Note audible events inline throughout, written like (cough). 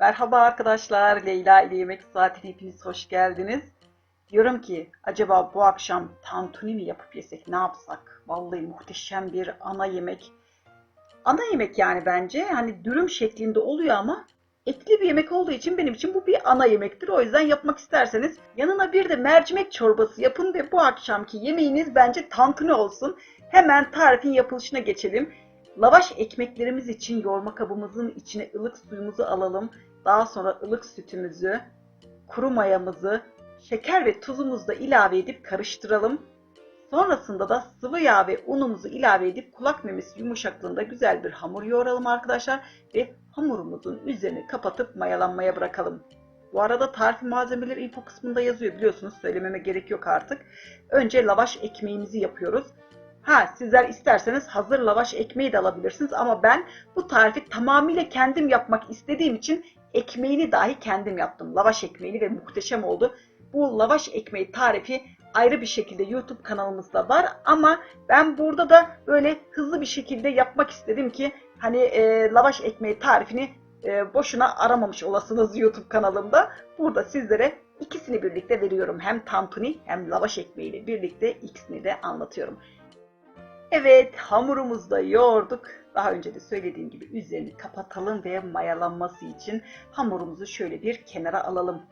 Merhaba arkadaşlar, Leyla ile Yemek Saati'ne hepiniz hoş geldiniz. Diyorum ki acaba bu akşam tantuni mi yapıp yesek ne yapsak? Vallahi muhteşem bir ana yemek. Ana yemek yani bence hani dürüm şeklinde oluyor ama etli bir yemek olduğu için benim için bu bir ana yemektir. O yüzden yapmak isterseniz yanına bir de mercimek çorbası yapın ve bu akşamki yemeğiniz bence tantuni olsun. Hemen tarifin yapılışına geçelim. Lavaş ekmeklerimiz için yoğurma kabımızın içine ılık suyumuzu alalım. Daha sonra ılık sütümüzü, kuru mayamızı, şeker ve tuzumuzu da ilave edip karıştıralım. Sonrasında da sıvı yağ ve unumuzu ilave edip kulak memesi yumuşaklığında güzel bir hamur yoğuralım arkadaşlar ve hamurumuzun üzerini kapatıp mayalanmaya bırakalım. Bu arada tarif malzemeleri info kısmında yazıyor biliyorsunuz söylememe gerek yok artık. Önce lavaş ekmeğimizi yapıyoruz. Ha sizler isterseniz hazır lavaş ekmeği de alabilirsiniz ama ben bu tarifi tamamıyla kendim yapmak istediğim için ekmeğini dahi kendim yaptım. Lavaş ekmeğini ve muhteşem oldu. Bu lavaş ekmeği tarifi ayrı bir şekilde YouTube kanalımızda var ama ben burada da böyle hızlı bir şekilde yapmak istedim ki hani e, lavaş ekmeği tarifini e, boşuna aramamış olasınız YouTube kanalımda. Burada sizlere ikisini birlikte veriyorum. Hem tantuni hem lavaş ekmeğiyle birlikte ikisini de anlatıyorum. Evet hamurumuzu da yoğurduk. Daha önce de söylediğim gibi üzerini kapatalım ve mayalanması için hamurumuzu şöyle bir kenara alalım.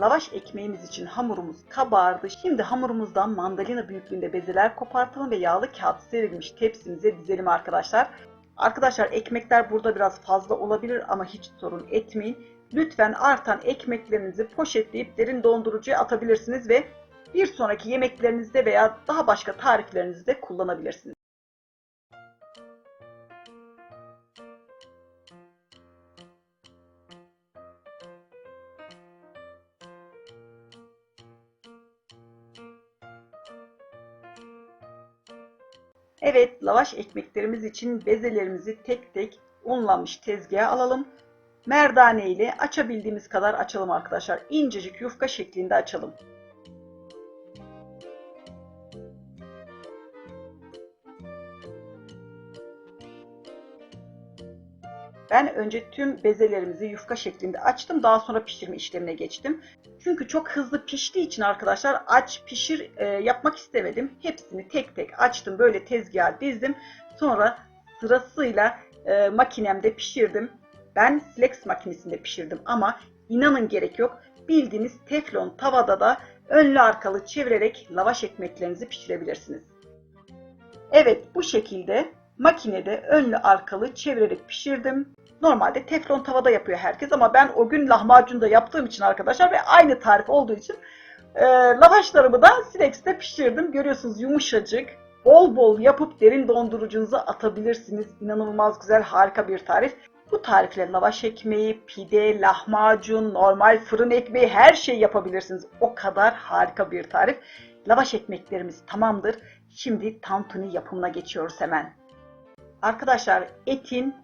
Lavaş ekmeğimiz için hamurumuz kabardı. Şimdi hamurumuzdan mandalina büyüklüğünde bezeler kopartalım ve yağlı kağıt serilmiş tepsimize dizelim arkadaşlar. Arkadaşlar ekmekler burada biraz fazla olabilir ama hiç sorun etmeyin. Lütfen artan ekmeklerinizi poşetleyip derin dondurucuya atabilirsiniz ve bir sonraki yemeklerinizde veya daha başka tariflerinizde kullanabilirsiniz. Evet, lavaş ekmeklerimiz için bezelerimizi tek tek unlanmış tezgaha alalım. Merdane ile açabildiğimiz kadar açalım arkadaşlar. İncecik yufka şeklinde açalım. Ben önce tüm bezelerimizi yufka şeklinde açtım. Daha sonra pişirme işlemine geçtim. Çünkü çok hızlı piştiği için arkadaşlar aç pişir e, yapmak istemedim. Hepsini tek tek açtım. Böyle tezgaha dizdim. Sonra sırasıyla e, makinemde pişirdim. Ben Flex makinesinde pişirdim ama inanın gerek yok. Bildiğiniz teflon tavada da önlü arkalı çevirerek lavaş ekmeklerinizi pişirebilirsiniz. Evet bu şekilde makinede önlü arkalı çevirerek pişirdim. Normalde teflon tavada yapıyor herkes ama ben o gün lahmacunda yaptığım için arkadaşlar ve aynı tarif olduğu için e, lavaşlarımı da Silex'te pişirdim. Görüyorsunuz yumuşacık. Bol bol yapıp derin dondurucunuza atabilirsiniz. İnanılmaz güzel harika bir tarif. Bu tarifle lavaş ekmeği, pide, lahmacun, normal fırın ekmeği her şey yapabilirsiniz. O kadar harika bir tarif. Lavaş ekmeklerimiz tamamdır. Şimdi tantuni yapımına geçiyoruz hemen. Arkadaşlar etin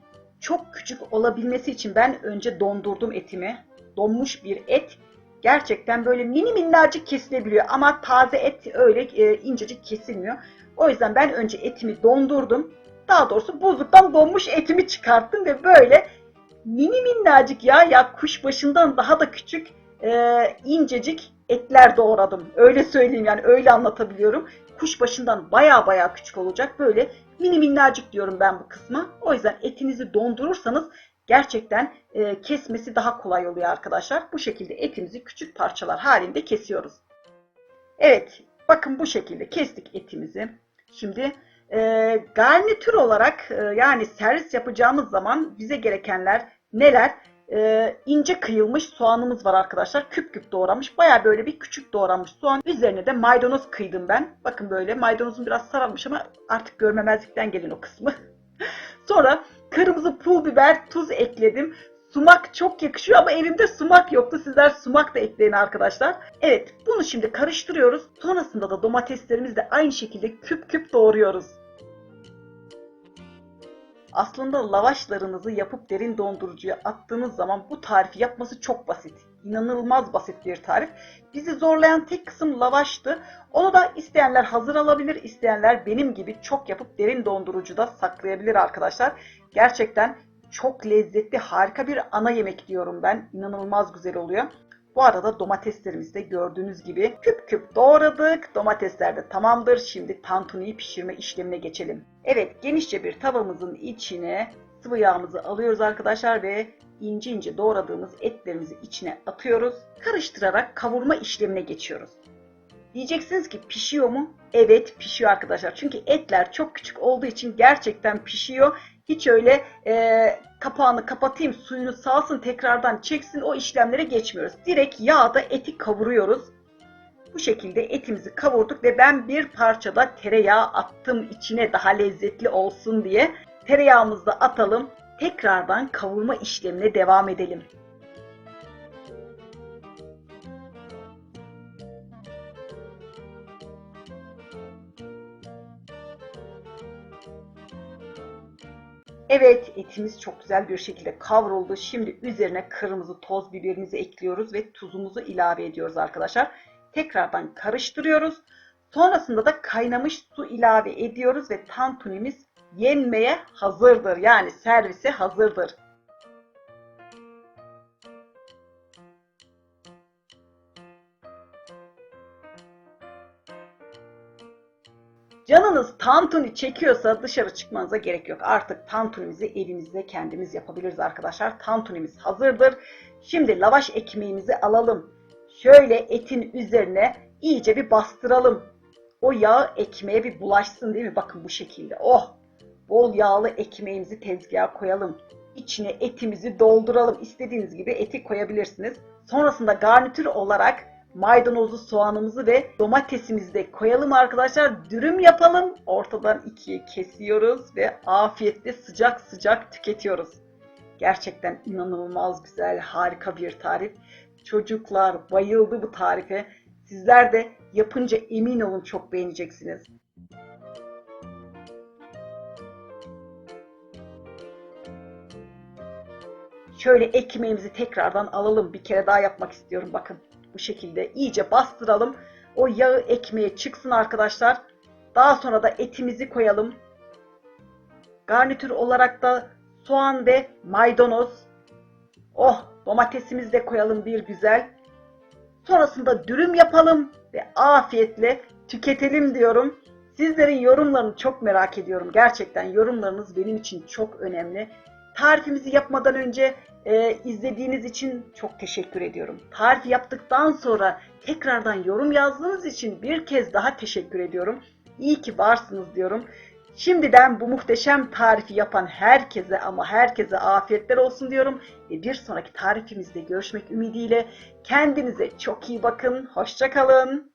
çok küçük olabilmesi için ben önce dondurdum etimi. Donmuş bir et gerçekten böyle mini minnacık kesilebiliyor ama taze et öyle e, incecik kesilmiyor. O yüzden ben önce etimi dondurdum. Daha doğrusu buzluktan donmuş etimi çıkarttım ve böyle mini minnacık ya ya kuşbaşından daha da küçük e, incecik etler doğradım. Öyle söyleyeyim yani öyle anlatabiliyorum. Kuşbaşından baya baya küçük olacak böyle mini minnacık diyorum ben bu kısma. O yüzden etinizi dondurursanız gerçekten e, kesmesi daha kolay oluyor arkadaşlar. Bu şekilde etimizi küçük parçalar halinde kesiyoruz. Evet bakın bu şekilde kestik etimizi. Şimdi e, garnitür olarak e, yani servis yapacağımız zaman bize gerekenler neler? E, ince kıyılmış soğanımız var arkadaşlar. Küp küp doğramış. Baya böyle bir küçük doğranmış soğan. Üzerine de maydanoz kıydım ben. Bakın böyle maydanozum biraz sararmış ama artık görmemezlikten gelin o kısmı. (laughs) Sonra kırmızı pul biber, tuz ekledim. Sumak çok yakışıyor ama elimde sumak yoktu. Sizler sumak da ekleyin arkadaşlar. Evet bunu şimdi karıştırıyoruz. Sonrasında da domateslerimizi de aynı şekilde küp küp doğruyoruz. Aslında lavaşlarınızı yapıp derin dondurucuya attığınız zaman bu tarifi yapması çok basit. İnanılmaz basit bir tarif. Bizi zorlayan tek kısım lavaştı. Onu da isteyenler hazır alabilir, isteyenler benim gibi çok yapıp derin dondurucuda saklayabilir arkadaşlar. Gerçekten çok lezzetli, harika bir ana yemek diyorum ben. İnanılmaz güzel oluyor. Bu arada domateslerimizi de gördüğünüz gibi küp küp doğradık. Domatesler de tamamdır. Şimdi tantuniyi pişirme işlemine geçelim. Evet genişçe bir tavamızın içine sıvı yağımızı alıyoruz arkadaşlar ve ince ince doğradığımız etlerimizi içine atıyoruz. Karıştırarak kavurma işlemine geçiyoruz. Diyeceksiniz ki pişiyor mu? Evet pişiyor arkadaşlar. Çünkü etler çok küçük olduğu için gerçekten pişiyor. Hiç öyle e, kapağını kapatayım suyunu salsın tekrardan çeksin o işlemlere geçmiyoruz. Direkt yağda eti kavuruyoruz. Bu şekilde etimizi kavurduk ve ben bir parçada tereyağı attım içine daha lezzetli olsun diye. Tereyağımızı atalım. Tekrardan kavurma işlemine devam edelim. Evet etimiz çok güzel bir şekilde kavruldu. Şimdi üzerine kırmızı toz biberimizi ekliyoruz ve tuzumuzu ilave ediyoruz arkadaşlar. Tekrardan karıştırıyoruz. Sonrasında da kaynamış su ilave ediyoruz ve tantunimiz yenmeye hazırdır. Yani servise hazırdır. Canınız tantuni çekiyorsa dışarı çıkmanıza gerek yok. Artık tantunimizi evimizde kendimiz yapabiliriz arkadaşlar. Tantunimiz hazırdır. Şimdi lavaş ekmeğimizi alalım. Şöyle etin üzerine iyice bir bastıralım. O yağ ekmeğe bir bulaşsın değil mi? Bakın bu şekilde. Oh! Bol yağlı ekmeğimizi tezgaha koyalım. İçine etimizi dolduralım. İstediğiniz gibi eti koyabilirsiniz. Sonrasında garnitür olarak maydanozu, soğanımızı ve domatesimizi de koyalım arkadaşlar. Dürüm yapalım. Ortadan ikiye kesiyoruz ve afiyetle sıcak sıcak tüketiyoruz. Gerçekten inanılmaz güzel, harika bir tarif. Çocuklar bayıldı bu tarife. Sizler de yapınca emin olun çok beğeneceksiniz. Şöyle ekmeğimizi tekrardan alalım. Bir kere daha yapmak istiyorum bakın. Bu şekilde iyice bastıralım. O yağı ekmeğe çıksın arkadaşlar. Daha sonra da etimizi koyalım. Garnitür olarak da soğan ve maydanoz. Oh domatesimizi de koyalım bir güzel. Sonrasında dürüm yapalım ve afiyetle tüketelim diyorum. Sizlerin yorumlarını çok merak ediyorum. Gerçekten yorumlarınız benim için çok önemli. Tarifimizi yapmadan önce e, izlediğiniz için çok teşekkür ediyorum. Tarif yaptıktan sonra tekrardan yorum yazdığınız için bir kez daha teşekkür ediyorum. İyi ki varsınız diyorum. Şimdiden bu muhteşem tarifi yapan herkese ama herkese afiyetler olsun diyorum. Ve bir sonraki tarifimizde görüşmek ümidiyle kendinize çok iyi bakın. Hoşçakalın.